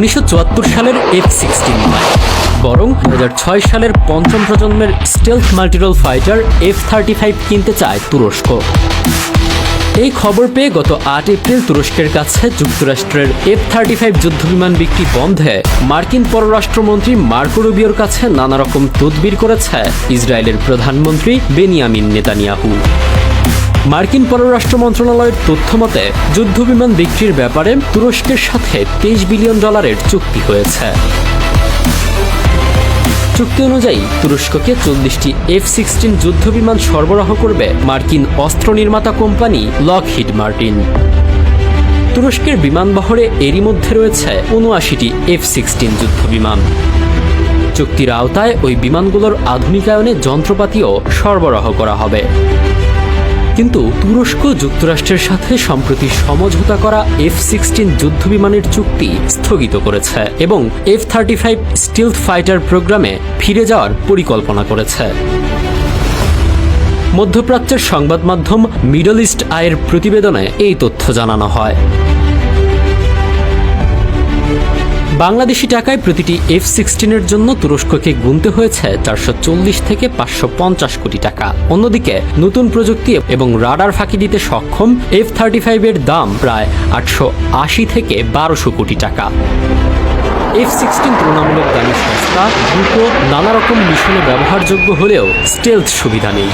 উনিশশো চুয়াত্তর সালের এফ সিক্সটিন বরং দু হাজার ছয় সালের পঞ্চম প্রজন্মের stealth multirole fighter F thirty five কিনতে চায় তুরস্ক। এই খবর পেয়ে গত আট এপ্রিল তুরস্কের কাছে যুক্তরাষ্ট্রের এফ থার্টি ফাইভ যুদ্ধবিমান বিক্রি বন্ধে মার্কিন পররাষ্ট্রমন্ত্রী মার্কো রুবিওর কাছে নানা রকম তদবির করেছে ইসরায়েলের প্রধানমন্ত্রী বেনিয়ামিন নেতানিয়াহু। মার্কিন পররাষ্ট্র মন্ত্রণালয়ের তথ্য মতে, যুদ্ধবিমান বিক্রির ব্যাপারে তুরস্কের সাথে তেইশ বিলিয়ন ডলারের চুক্তি হয়েছে। চুক্তি অনুযায়ী, তুরস্ককে চল্লিশটি এফ সিক্সটিন যুদ্ধবিমান সরবরাহ করবে মার্কিন অস্ত্র নির্মাতা কোম্পানি লকহিড মার্টিন। তুরস্কের বিমানবহরে এরই মধ্যে রয়েছে উনআশিটি এফ সিক্সটিন যুদ্ধবিমান। চুক্তির আওতায় ওই বিমানগুলোর আধুনিকায়নে যন্ত্রপাতিও সরবরাহ করা হবে। কিন্তু তুরস্ক যুক্তরাষ্ট্রের সাথে সম্প্রতি সমঝোতা করা এফ সিক্সটিন যুদ্ধবিমানের চুক্তি স্থগিত করেছে এবং F thirty five stealth fighter প্রোগ্রামে ফিরে যাওয়ার পরিকল্পনা করেছে। মধ্যপ্রাচ্যের সংবাদ মাধ্যম মিডল ইস্ট আয়ের প্রতিবেদনে এই তথ্য জানানো হয়। বাংলাদেশি টাকায় প্রতিটি এফ সিক্সটিনের জন্য তুরস্ককে গুনতে হয়েছে চারশো চল্লিশ থেকে পাঁচশো পঞ্চাশ কোটি টাকা। অন্যদিকে, নতুন প্রযুক্তি এবং রাডার ফাঁকি দিতে সক্ষম এফ থার্টি ফাইভের দাম প্রায় আটশো আশি থেকে বারোশো কোটি টাকা। এফ সিক্সটিন তুলনামূলক দামি সস্তা, দ্রুত নানা রকম মিশনে ব্যবহারযোগ্য হলেও স্টেলথ সুবিধা নেই।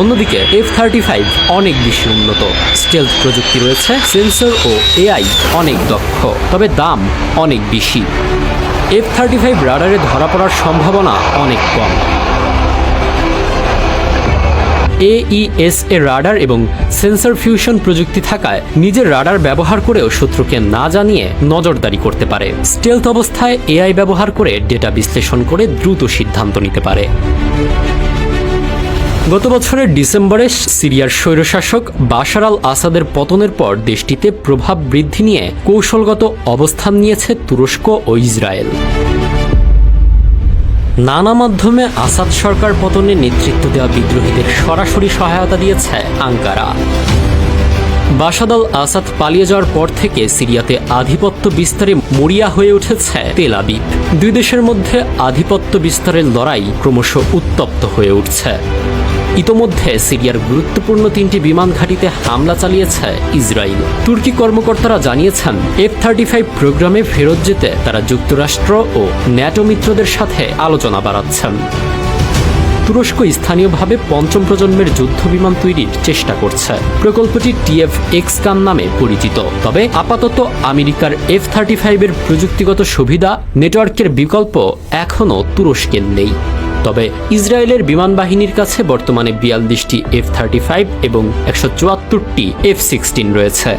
অন্যদিকে এফ থার্টি ফাইভ অনেক বেশি উন্নত। স্টেলথ প্রযুক্তি রয়েছে সেন্সর ও এআই অনেক দক্ষ, তবে দাম অনেক বেশি। এফ থার্টি ফাইভ রাডারে ধরা পড়ার সম্ভাবনা অনেক কম। এইএস এর রাডার এবং সেন্সর ফিউশন প্রযুক্তি থাকায় নিজের রাডার ব্যবহার করেও শত্রুকে না জানিয়ে নজরদারি করতে পারে। স্টেলথ অবস্থায় এআই ব্যবহার করে ডেটা বিশ্লেষণ করে দ্রুত সিদ্ধান্ত নিতে পারে। গত বছরের ডিসেম্বরে সিরিয়ার স্বৈরশাসক বাশার আল আসাদের পতনের পর দেশটিতে প্রভাব বৃদ্ধি নিয়ে কৌশলগত অবস্থান নিয়েছে তুরস্ক ও ইসরায়েল। নানা মাধ্যমে আসাদ সরকার পতনে নেতৃত্ব দেওয়া বিদ্রোহীদের সরাসরি সহায়তা দিয়েছে আঙ্কারা। বাসাদ আল আসাদ পালিয়ে যাওয়ার পর থেকে সিরিয়াতে আধিপত্য বিস্তারে মরিয়া হয়ে উঠেছে তেল দুই দেশের মধ্যে আধিপত্য বিস্তারের লড়াই ক্রমশ উত্তপ্ত হয়ে উঠছে। ইতোমধ্যে সিরিয়ার গুরুত্বপূর্ণ তিনটি বিমান ঘাঁটিতে হামলা চালিয়েছে ইসরায়েল। তুর্কি কর্মকর্তারা জানিয়েছেন এফ থার্টি ফাইভ প্রোগ্রামে ফেরত যেতে তারা যুক্তরাষ্ট্র ও ন্যাটো মিত্রদের সাথে আলোচনা বাড়াচ্ছেন। তুরস্ক স্থানীয়ভাবে পঞ্চম প্রজন্মের যুদ্ধ বিমান তৈরির চেষ্টা করছে। প্রকল্পটি টিএফ এক্স কান নামে পরিচিত। তবে আপাতত আমেরিকার এফ থার্টি ফাইভের প্রযুক্তিগত সুবিধা নেটওয়ার্কের বিকল্প এখনও তুরস্কের নেই। তবে ইসরায়েলের বিমান বাহিনীর কাছে বর্তমানে বিয়াল্লিশটি এফ থার্টি ফাইভ এবং একশো চুয়াত্তরটি এফ সিক্সটিন রয়েছে।